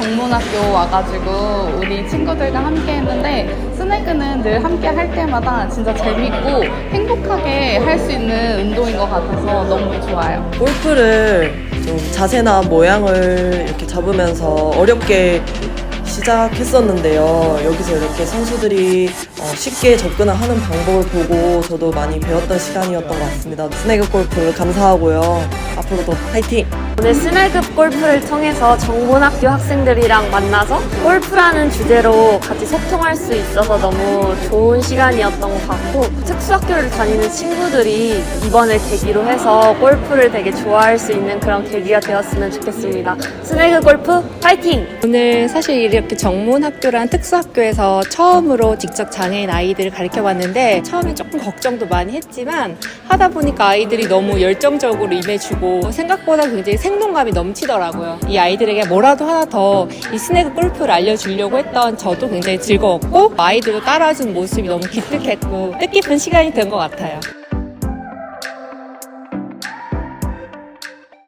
중고등학교 와가지고 우리 친구들과 함께 했는데 스네그는 늘 함께 할 때마다 진짜 재밌고 행복하게 할 수 있는 운동인 것 같아서 너무 좋아요. 골프를 좀 자세나 모양을 이렇게 잡으면서 어렵게 시작했었는데요. 여기서 이렇게 선수들이 어, 쉽게 접근하는 방법을 보고 저도 많이 배웠던 시간이었던 것 같습니다. 스네그 골프 감사하고요. 앞으로도 화이팅! 오늘 스네급 골프를 통해서 정본학교 학생들이랑 만나서 골프라는 주제로 같이 소통할 수 있어서 너무 좋은 시간이었던 것 같고 특수학교를 다니는 친구들이 이번을 계기로 해서 골프를 되게 좋아할 수 있는 그런 계기가 되었으면 좋겠습니다. 스네그 골프 파이팅! 오늘 사실 이렇게 정문학교란 특수학교에서 처음으로 직접 장애인 아이들을 가르쳐 봤는데 처음에 조금 걱정도 많이 했지만 하다 보니까 아이들이 너무 열정적으로 임해주고 생각보다 굉장히 생동감이 넘치더라고요. 이 아이들에게 뭐라도 하나 더 이 스네그 골프를 알려주려고 했던 저도 굉장히 즐거웠고 아이들도 따라준 모습이 너무 기특했고 뜻깊은 시간이 된 것 같아요.